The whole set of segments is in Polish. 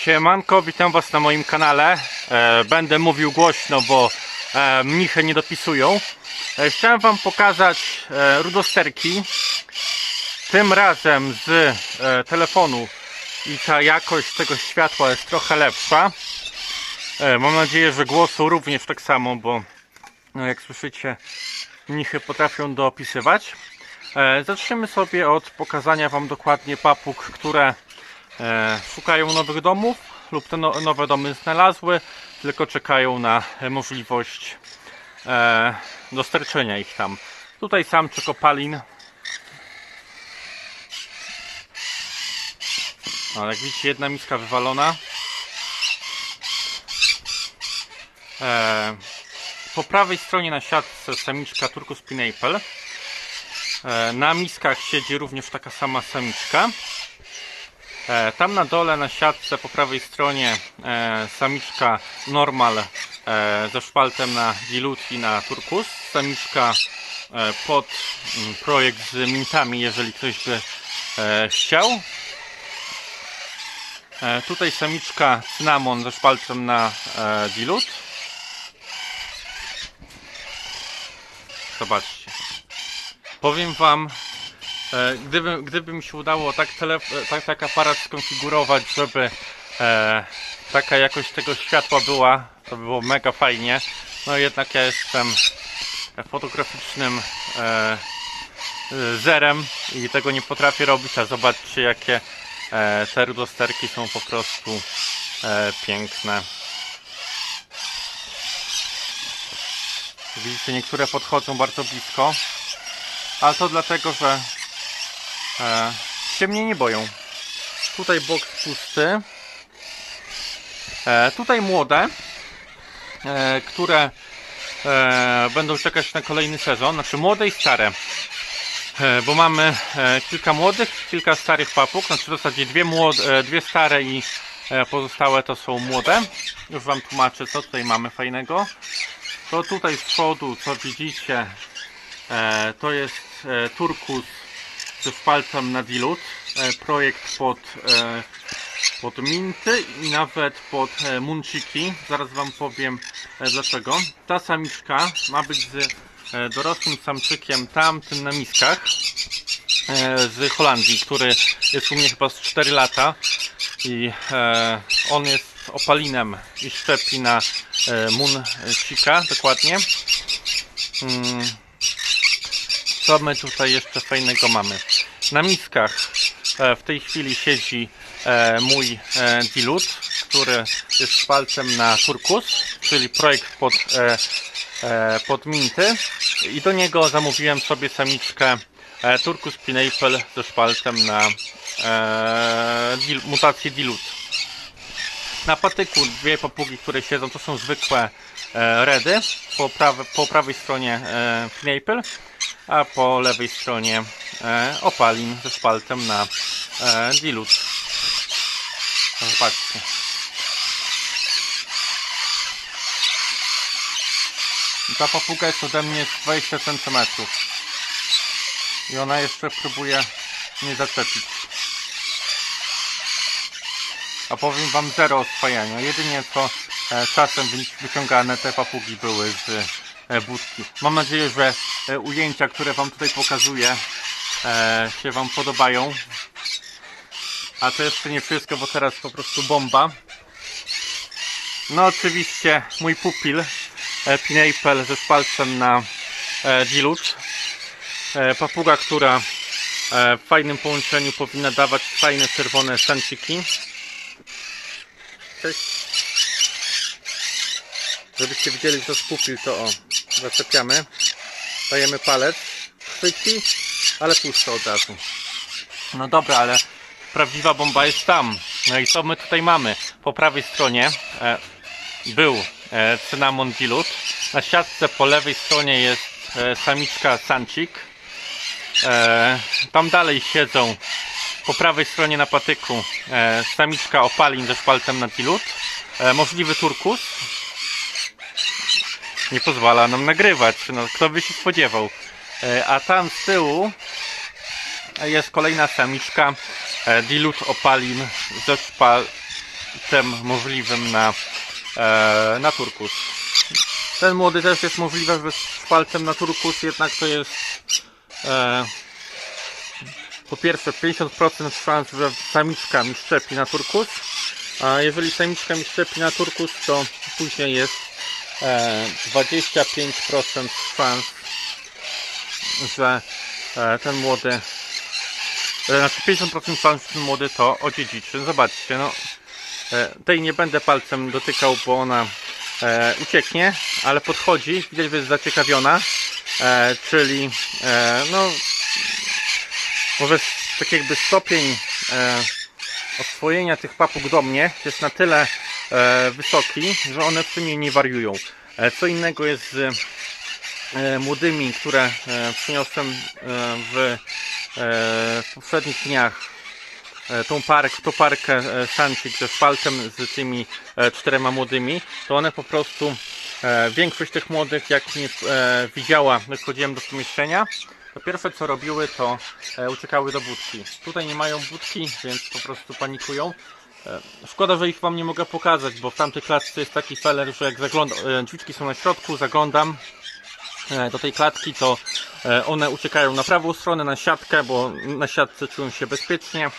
Siemanko, witam Was na moim kanale. E, będę mówił głośno, bo e, mnichy nie dopisują. E, chciałem Wam pokazać rudosterki. Tym razem z telefonu i ta jakość tego światła jest trochę lepsza. Mam nadzieję, że głosu również tak samo, bo no, jak słyszycie, mnichy potrafią doopisywać. Zaczniemy sobie od pokazania Wam dokładnie papug, które szukają nowych domów lub te no, nowe domy znalazły, tylko czekają na e, możliwość e, dostarczenia ich tam. Tutaj samczyk opalin. No, jak widzicie, jedna miska wywalona. E, po prawej stronie na siatce samiczka Turkus Pineapple. E, Na miskach siedzi również taka sama samiczka. E, Tam na dole na siatce po prawej stronie e, samiczka normal e, ze szpaltem na dilut i na turkus. Samiczka pod mm, projekt z mintami, jeżeli ktoś by chciał. Tutaj samiczka cynamon ze szpalcem na dilut. Zobaczcie. Powiem Wam, gdyby, gdyby mi się udało tak, telef- tak, tak aparat skonfigurować, żeby e, taka jakość tego światła była, to by było mega fajnie. No jednak ja jestem fotograficznym e, e, zerem i tego nie potrafię robić, a zobaczcie jakie e, te rudosterki są po prostu e, piękne. Widzicie, niektóre podchodzą bardzo blisko, ale to dlatego, że e, się mnie nie boją. Tutaj boks pusty. E, tutaj młode, e, które e, będą czekać na kolejny sezon, znaczy młode i stare. Bo mamy kilka młodych, kilka starych papug, znaczy w zasadzie dwie, młode, dwie stare i pozostałe to są młode. Już Wam tłumaczę, co tutaj mamy fajnego. To tutaj z przodu, co widzicie, to jest turkus ze szpalcem na dilut. E, projekt pod, e, pod minty i nawet pod e, munciki. Zaraz Wam powiem e, dlaczego. Ta samiczka ma być z dorosłym samczykiem tamtym na miskach z Holandii, który jest u mnie chyba z 4 lata i on jest opalinem i szczepi na muncika dokładnie. Co my tutaj jeszcze fajnego mamy? Na miskach e, w tej chwili siedzi e, mój e, dilut, który jest szpalcem na turkus, czyli projekt pod, pod minty i do niego zamówiłem sobie samiczkę turkus pineapple ze szpalcem na mutację dilut. Na patyku dwie papugi, które siedzą, to są zwykłe redy. Po, prawe, po prawej stronie Pineapple, a po lewej stronie e, opalin ze szpaltem na e, dilut. Zobaczcie. Ta papuga jest ode mnie z 20 cm. I ona jeszcze próbuje mnie zaczepić. A powiem wam zero oswajania. Jedynie co e, czasem wy- wyciągane te papugi były z budki. Mam nadzieję, że ujęcia, które wam tutaj pokazuję e, się wam podobają. A to jeszcze nie wszystko, bo teraz po prostu bomba. No oczywiście mój pupil e, Pineapple ze szpalcem na e, dilut. E, papuga, która e, w fajnym połączeniu powinna dawać fajne czerwone sanciki. Cześć. Żebyście widzieli, to jest pupil, to o, zaczepiamy. Dajemy palec, chwyci, ale puszcza od razu. No dobra, ale prawdziwa bomba jest tam. No i co my tutaj mamy? Po prawej stronie e, był e, cynamon dilut. Na siatce po lewej stronie jest e, samiczka sancik. E, tam dalej siedzą po prawej stronie na patyku e, samiczka opalin ze szpalcem na dilut. E, możliwy turkus. Nie pozwala nam nagrywać. No, kto by się spodziewał. E, a tam z tyłu jest kolejna samiczka e, dilut opalin ze szpal palcem możliwym na, e, na turkus. Ten młody też jest możliwe, że z palcem na turkus, jednak to jest e, po pierwsze 50% szans, że samiczka mi szczepi na turkus, a jeżeli samiczka mi szczepi na turkus, to później jest 25% szans, że e, ten młody, e, znaczy 50% szans, że ten młody to odziedziczy. Zobaczcie, no e, tej nie będę palcem dotykał, bo ona ucieknie, ale podchodzi, widać, że jest zaciekawiona, czyli no może tak jakby stopień oswojenia tych papug do mnie jest na tyle wysoki, że one przy mnie nie wariują. E, co innego jest z e, młodymi, które e, przyniosłem e, w, e, w poprzednich dniach. E, tą parę, tą parkę e, Sanchik ze szpaltem z tymi e, czterema młodymi, to one po prostu e, większość tych młodych jak mnie e, widziała, jak do pomieszczenia, to pierwsze co robiły to e, uciekały do budki. Tutaj nie mają budki, więc po prostu panikują. E, Szkoda, że ich Wam nie mogę pokazać, bo w tamtej klatce jest taki feller, że jak zaglądam, e, drzwiczki są na środku, zaglądam e, do tej klatki, to one uciekają na prawą stronę, na siatkę, bo na siatce czują się bezpiecznie.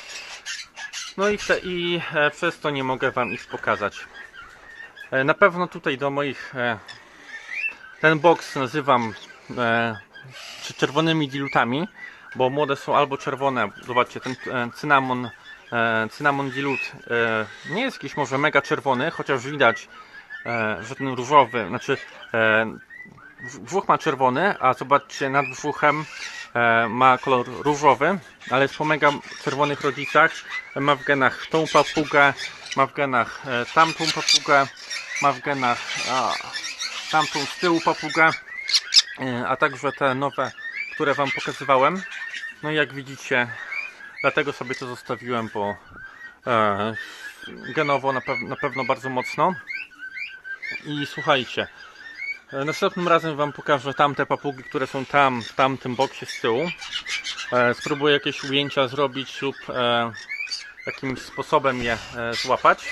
No i, te, i przez to nie mogę Wam ich pokazać. Na pewno tutaj do moich... Ten box nazywam czerwonymi dilutami, bo młode są albo czerwone. Zobaczcie, ten cynamon, cynamon dilut e, nie jest jakiś może mega czerwony, chociaż widać, e, że ten różowy, znaczy e, brzuch ma czerwony, a zobaczcie nad brzuchem e, ma kolor różowy, ale po mega czerwonych rodzicach. Ma w genach tą papugę, ma w genach e, tamtą papugę, ma w genach a, tamtą z tyłu papugę, e, a także te nowe, które Wam pokazywałem. No i jak widzicie, dlatego sobie to zostawiłem, bo e, genowo na, na pewno bardzo mocno. I słuchajcie, e, następnym razem Wam pokażę tamte papugi, które są tam, w tamtym boksie z tyłu. E, spróbuję jakieś ujęcia zrobić lub e, jakimś sposobem je e, złapać,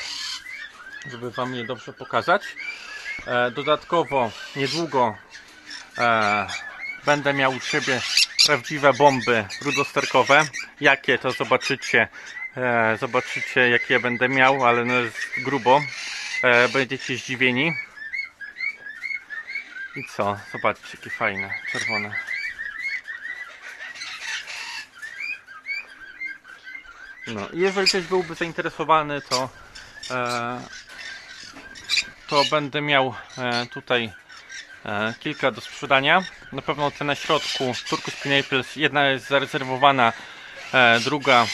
żeby Wam je dobrze pokazać. E, dodatkowo niedługo e, będę miał u siebie prawdziwe bomby rudosterkowe. Jakie to zobaczycie, e, zobaczycie jakie będę miał, ale no jest grubo. E, będziecie zdziwieni. I co? Zobaczcie, jakie fajne, czerwone. No, i jeżeli ktoś byłby zainteresowany, to e, to będę miał e, tutaj e, kilka do sprzedania. Na pewno te na środku Turkus Pineapples, jedna jest zarezerwowana, e, druga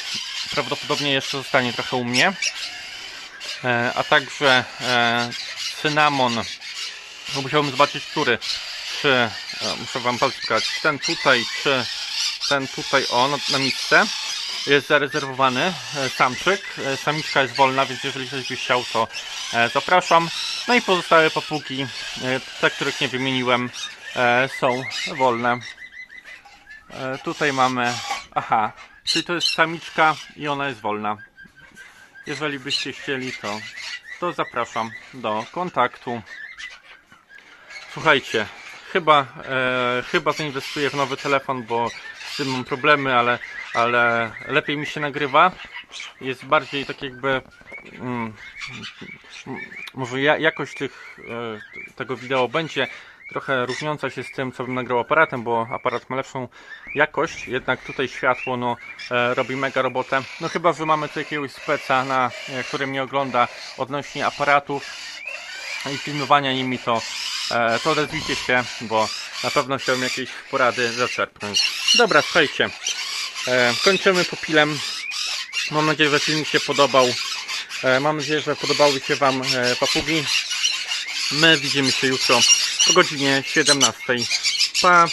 prawdopodobnie jeszcze zostanie trochę u mnie. E, a także e, cynamon, no musiałbym zobaczyć który, czy, e, muszę wam palce pokazać, ten tutaj, czy ten tutaj, o, na, na misce jest zarezerwowany e, samczyk. E, Samiczka jest wolna, więc jeżeli ktoś by chciał, to e, zapraszam. No i pozostałe papugi, e, te, których nie wymieniłem, są wolne. E, Tutaj mamy, aha, czyli to jest samiczka i ona jest wolna. Jeżeli byście chcieli, to, to zapraszam do kontaktu. Słuchajcie, chyba, e, chyba zainwestuję w nowy telefon, bo z tym mam problemy, ale, ale lepiej mi się nagrywa. Jest bardziej tak jakby. Mm, m- może ja, jakość tych, e, tego wideo będzie trochę różniąca się z tym, co bym nagrał aparatem, bo aparat ma lepszą jakość, jednak tutaj światło no, e, robi mega robotę. No chyba, że mamy tu jakiegoś speca, na, e, który mnie ogląda odnośnie aparatów i filmowania nimi, to, e, to odezwijcie się, bo na pewno chciałbym jakieś porady zaczerpnąć. Dobra, słuchajcie, e, kończymy popilem. Mam nadzieję, że film się podobał. E, mam nadzieję, że podobały się Wam e, papugi. My widzimy się jutro o godzinie 17. Pa!